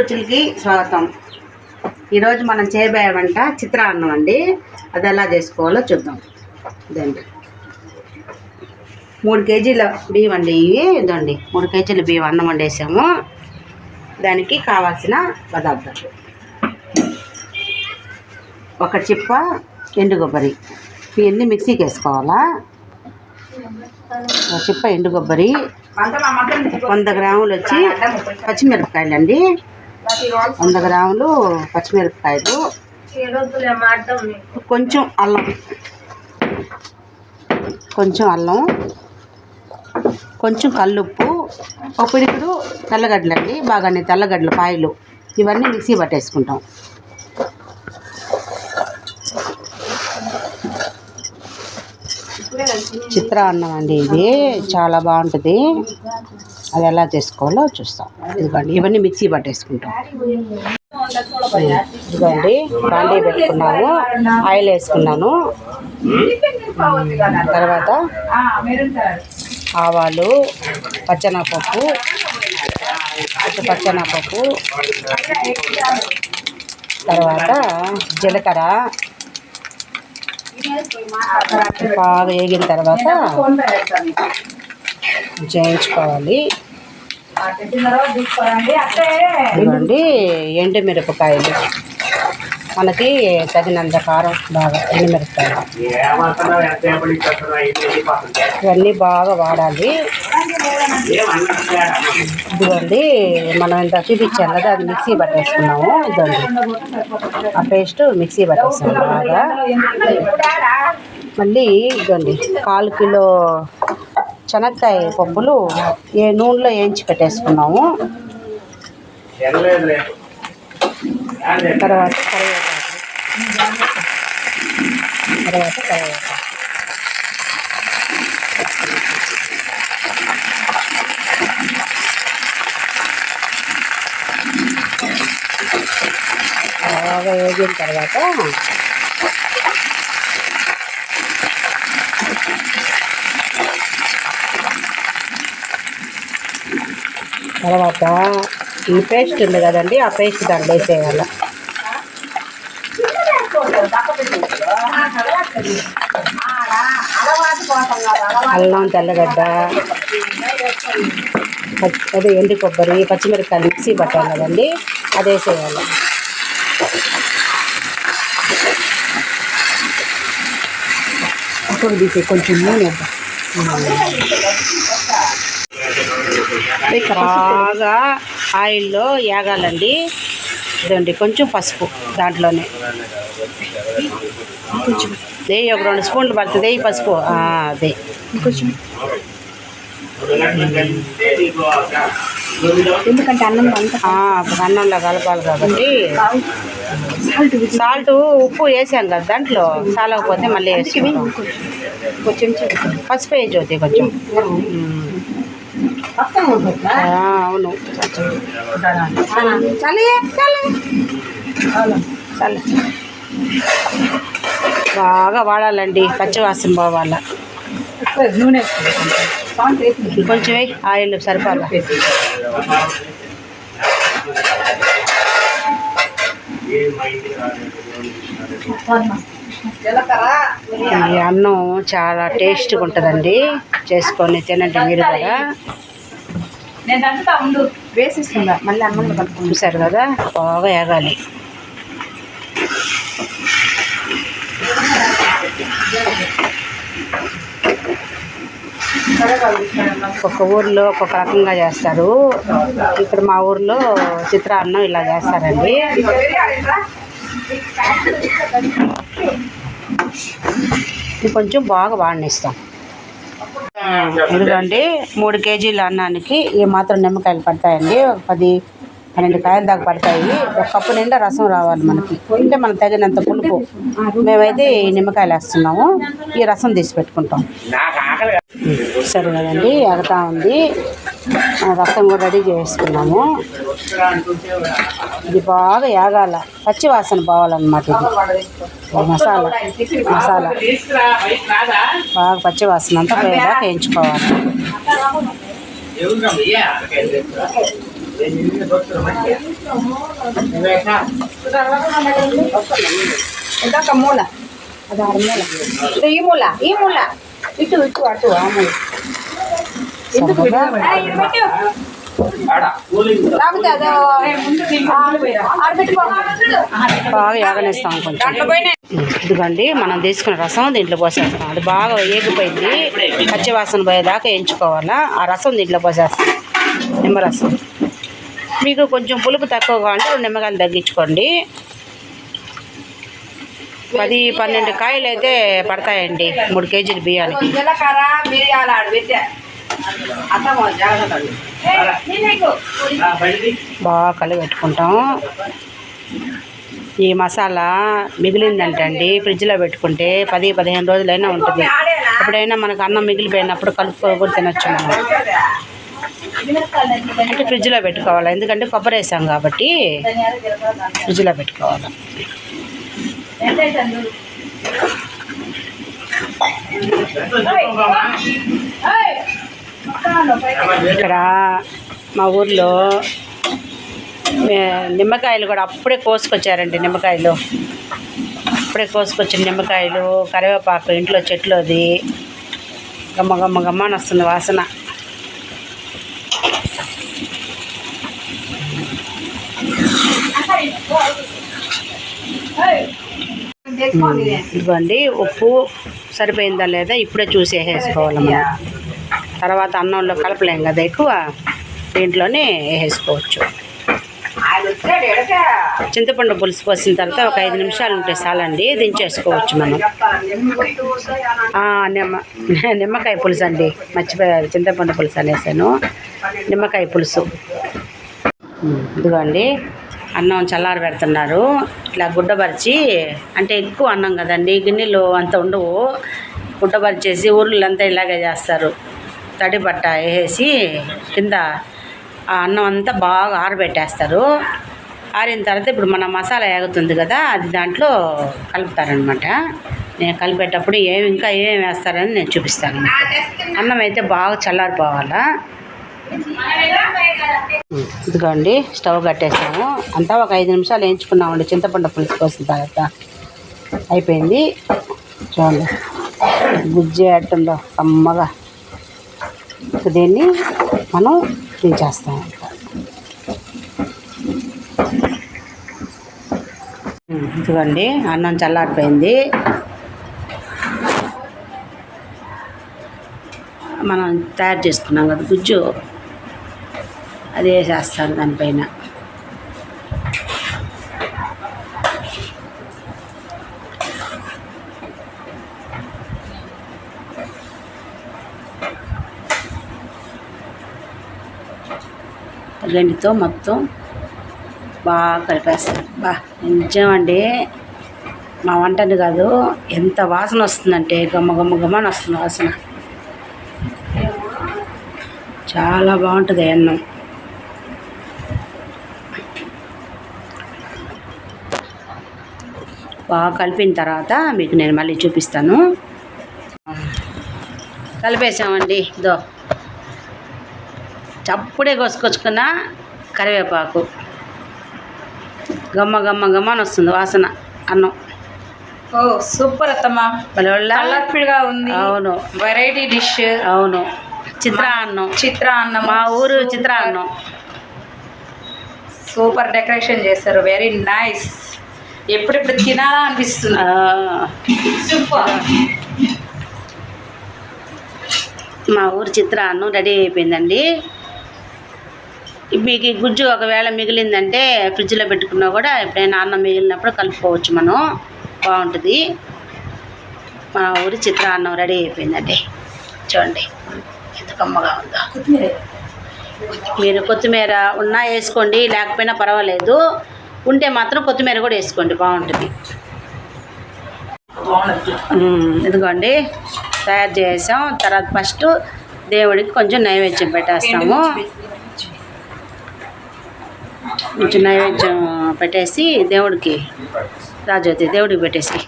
రుచులకి స్వాగతం. ఈరోజు మనం చేయబోయే వంట చిత్రాన్నం అండి. అది ఎలా చేసుకోవాలో చూద్దాం. ఇదండి. మూడు కేజీల బియ్యం అండి ఇవి. ఇదండి మూడు కేజీల బియ్యం అన్నం వండేసాము దానికి కావాల్సిన పదార్థాలు. ఒక చిప్ప ఎండు కొబ్బరి. ఇవన్నీ మిక్సీకి వేసుకోవాలా? ఒక చిప్ప ఎండు కొబ్బరి. వంద గ్రాములు వచ్చి పచ్చిమిరపకాయలు అండి వంద గ్రాములు పచ్చిమిరపకాయలు. కొంచెం అల్లం. కొంచెం అల్లం. కొంచెం కల్లుప్పు. ఒక తెల్లగడ్డలు అండి. బాగానే తెల్లగడ్డలు పాయలు. ఇవన్నీ మిక్సీ పట్టేసుకుంటాం. చిత్రాన్నం అండి ఇది. చాలా బాగుంటుంది. అది ఎలా చేసుకోవాలో చూస్తాం. ఇదిగోండి ఇవన్నీ మిక్సీ పట్టేసుకుంటాం. ఇదిగోండి బాండీ పెట్టుకున్నాము ఆయిల్ వేసుకున్నాను. తర్వాత ఆవాలు పచ్చనపప్పు పచ్చనపప్పు తర్వాత జీలకర్ర. బాగా వేగిన తర్వాత చేయించుకోవాలి. ఇదిగోండి ఎండు మిరపకాయలు. మనకి తగినంత కారం బాగా ఎండుమిరపకాయలు. ఇవన్నీ బాగా వాడాలి. ఇదిగోండి మనం ఇంత చూపించాం కదా అది మిక్సీ పట్టేసుకున్నాము. ఇదిగోండి ఆ పేస్ట్ మిక్సీ పట్టేస్తాము బాగా. మళ్ళీ ఇదిగోండి కాలు కిలో శనక్కాయ పప్పులు ఏ నూనెలో వేయించి పెట్టేసుకున్నాము. తర్వాత కరివేపాకు. తర్వాత కరివేపాకు బాగా వేగిన తర్వాత తర్వాత ఈ పేస్ట్ ఉంది కదండి ఆ పేస్ట్ దాంట్లో వేసేయాలి. అల్లం తెల్లగడ్డ అదే ఎండు కొబ్బరి పచ్చిమిరపకాయలు మిక్సీ పట్టాం కదండి అది వేసేయాలి. అప్పుడు తీసి కొంచెం నూనె బాగా ఆయిల్లో ఏగాలండి ఇదండి కొంచెం పసుపు దాంట్లోనే. కొంచెం నెయ్యి ఒక రెండు స్పూన్లు పడుతుంది నెయ్యి పసుపు. అదే. కొంచెం ఎందుకంటే అన్నం అన్నంలో కలపాలి కాబట్టి. సాల్ట్ ఉప్పు వేసాం కదా దాంట్లో. చాలకపోతే మళ్ళీ వేసుకుంటాం. కొంచెం పసుపు వేయచ్చు కొంచెం. అవును. చలి చలి బాగా వాడాలండి పచ్చివాసన పోవాల. నూనె కొంచెం ఆయిల్ సరిపాల ఈ అన్నం చాలా టేస్ట్గా ఉంటుందండి. చేసుకొని తినండి మీరు కూడా. నేను దంచుతా ఉండు. వేసిస్తుందా? మళ్ళీ అన్నంలో కలుపుకుంటా చూసారు కదా బాగా ఏగాలి. ఒక్కొక్క ఊర్లో ఒక్కొక్క రకంగా చేస్తారు. ఇక్కడ మా ఊర్లో చిత్రాన్నం ఇలా చేస్తారండి. ఇది కొంచెం బాగా వాడినిస్తాం. ఇదిగోండి మూడు కేజీల అన్నానికి ఈ మాత్రం నిమ్మకాయలు పడతాయండి. ఒక పది పన్నెండు కాయలు దాకా పడతాయి. ఒక కప్పు నిండా రసం రావాలి మనకి. అంటే మనం తగినంత పులుపు. మేమైతే ఈ నిమ్మకాయలు వేస్తున్నాము. ఈ రసం తీసి పెట్టుకుంటాం. సరే కదండి ఎగతా ఉంది. రసం కూడా రెడీ చేసుకున్నాము. ఇది బాగా ఏగాల పచ్చి వాసన పోవాలన్నమాట ఇది. మసాలా మసాలా. బాగా పచ్చి వాసన అంతా పోయేదాకా వేయించుకోవాలి. ఇంకా మూల. అది మూల. ఈ మూల ఈ మూల. ఇటు ఇటు అటు ఎందుకు. బాగా యాగనేస్తాం కొంచెం. ఇదిగోండి మనం తీసుకున్న రసం దీంట్లో పోసేస్తాం. అది బాగా ఏగిపోయింది. పచ్చివాసన పోయేదాకా వేయించుకోవాలా. ఆ రసం దీంట్లో పోసేస్తాం. నిమ్మరసం మీకు కొంచెం పులుపు తక్కువ కావాలంటే రెండు నిమ్మకాయలు తగ్గించుకోండి. పది పన్నెండు కాయలు అయితే పడతాయండి. మూడు కేజీలు బియ్యానికి బాగా కలిపెట్టుకుంటాం. ఈ మసాలా మిగిలిందంటే అండి ఫ్రిడ్జ్లో పెట్టుకుంటే పది పదిహేను రోజులైనా ఉంటుంది. ఎప్పుడైనా మనకు అన్నం మిగిలిపోయినప్పుడు కలుపుకోకూడదు తినొచ్చు మనం. అంటే ఫ్రిడ్జ్లో పెట్టుకోవాలి. ఎందుకంటే కొబ్బరి వేసాం కాబట్టి ఫ్రిడ్జ్లో పెట్టుకోవాలి ఎంత వేసాను చూడు. ఏయ్, మొత్తం పైకి. ఇక్కడ మా ఊర్లో నిమ్మకాయలు కూడా అప్పుడే కోసుకొచ్చారండి నిమ్మకాయలు. అప్పుడే కోసుకొచ్చిన నిమ్మకాయలు కరివేపాకు ఇంట్లో చెట్లు అది గమ్మ గమ్మ గమ్మ అని వస్తుంది వాసన. Hey! ఇదిగోండి ఉప్పు సరిపోయిందా లేదా ఇప్పుడే చూసి వేసేసుకోవాలి మనం తర్వాత అన్నంలో కలపలేం కదా ఎక్కువ. దీంట్లోనే ఎడక? చింతపండు పులుసు పోసిన తర్వాత ఒక ఐదు నిమిషాలు ఉంటే చాలండి. దించేసుకోవచ్చు మనం. నిమ్మ నిమ్మకాయ పులుసు అండి. మర్చిపోయారు. చింతపండు పులుసు అనేసాను. నిమ్మకాయ పులుసు. ఇదిగోండి. అన్నం చల్లారి పెడుతున్నారు. ఇట్లా గుడ్డపరిచి అంటే ఎక్కువ అన్నం కదండి గిన్నెలు అంత ఉండవు. గుడ్డపరిచేసి ఊర్లంతా ఇలాగే చేస్తారు. తడి బట్ట వేసేసి కింద ఆ అన్నం అంతా బాగా ఆరబెట్టేస్తారు. ఆరిన తర్వాత ఇప్పుడు మన మసాలా ఏగుతుంది కదా అది దాంట్లో కలుపుతారనమాట. నేను కలిపేటప్పుడు ఏమి ఇంకా ఏమేమి వేస్తారని నేను చూపిస్తాను. అన్నం అయితే బాగా చల్లారిపోవాలా. ఇదిగోండి స్టవ్ కట్టేసాము. అంతా ఒక ఐదు నిమిషాలు వేయించుకున్నామండి. చింతపండు పులుసు కోసిన తర్వాత అయిపోయింది. చూడండి గుజ్జి అట్టంలో కమ్మగా దీన్ని మనం దించేస్తాం ఇదిగోండి అన్నం చల్లారిపోయింది. మనం తయారు చేసుకున్నాం కదా గుజ్జు. అది వేసేస్తాను దానిపైన. గండితో మొత్తం బాగా కలిపేస్తాను. బా నిజమండి. మా వంటని కాదు ఎంత వాసన వస్తుందంటే గమ్మ గమ్మ గమ్మని వస్తుంది వాసన. చాలా బాగుంటుంది అన్నం. బాగా కలిపిన తర్వాత మీకు నేను మళ్ళీ చూపిస్తాను. కలిపేసామండి ఇదో. చప్పుడే కోసుకొచ్చుకున్న కరివేపాకు. గమ్మ గమ్మ గమ్మని వస్తుంది వాసన అన్నం. ఓ సూపర్ అత్తమ్మ. ఉంది. అవును. వెరైటీ డిష్ అవును. చిత్రాన్నం చిత్ర అన్నం. మా ఊరు చిత్రాన్నం సూపర్. డెకరేషన్ చేస్తారు వెరీ నైస్ ఎప్పుడెప్పుడు తినాలా అనిపిస్తుంది. మా ఊరు చిత్రాన్నం రెడీ అయిపోయిందండి. మీకు ఈ గుజ్జు ఒకవేళ మిగిలిందంటే ఫ్రిడ్జ్లో పెట్టుకున్నా కూడా ఎప్పుడైనా అన్నం మిగిలినప్పుడు కలుపుకోవచ్చు మనం. బాగుంటుంది. మా ఊరి చిత్రాన్నం రెడీ అయిపోయిందండి. చూడండి ఎంత కమ్మగా ఉందో. మీరు కొత్తిమీర ఉన్నా వేసుకోండి లేకపోయినా పర్వాలేదు. ఉంటే మాత్రం కొత్తిమీర కూడా వేసుకోండి బాగుంటుంది. ఇదిగోండి తయారు చేసాం. తర్వాత ఫస్ట్ దేవుడికి కొంచెం నైవేద్యం పెట్టేస్తాము. కొంచెం నైవేద్యం పెట్టేసి దేవుడికి రాజోతి దేవుడికి పెట్టేసి.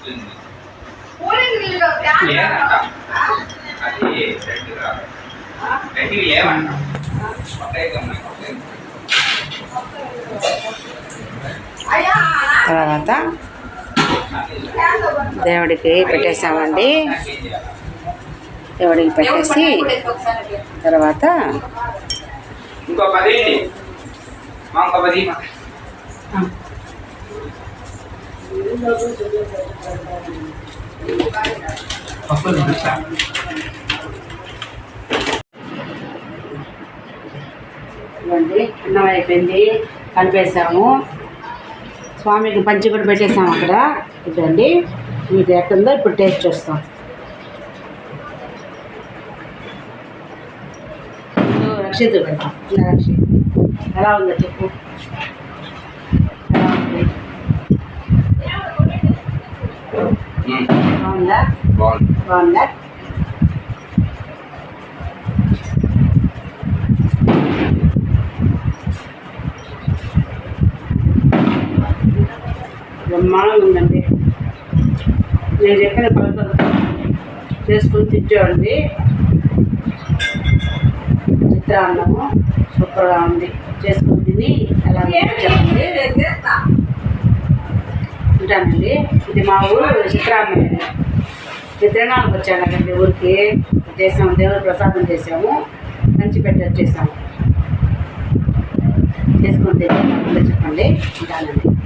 తర్వాత దేవుడికి పెట్టేసామండి. దేవుడికి పెట్టేసి తర్వాత అన్నం అయిపోయింది. కలిపేసాము. స్వామికి పంచి కూడా పెట్టేసాము అక్కడ. ఇదండి. మీకు ఎట్టుందో ఇప్పుడు టేస్ట్ చూస్తాం. రక్షిత పెడతాం రక్షిత ఎలా ఉందో చెప్పు. ఎలా ఉంది? బాగుందా. బాగుంది? బ్రహ్మాండంగా ఉందండి. నేను చెప్పిన పలకలు చేసుకుని తింటేవండి చిత్రాన్నము సూపర్గా ఉంది. చేసుకుని తిని ఎలా చెప్పండి. ఉంటానండి. ఇది మా ఊరు చిత్రాన్నం చిత్రాన్నానికి వచ్చాను కదండి ఊరికి. చేసాము దేవుడు ప్రసాదం చేసాము. మంచి పెట్టి వచ్చేసాము. చేసుకుని తిని చెప్పండి. ఉంటానండి.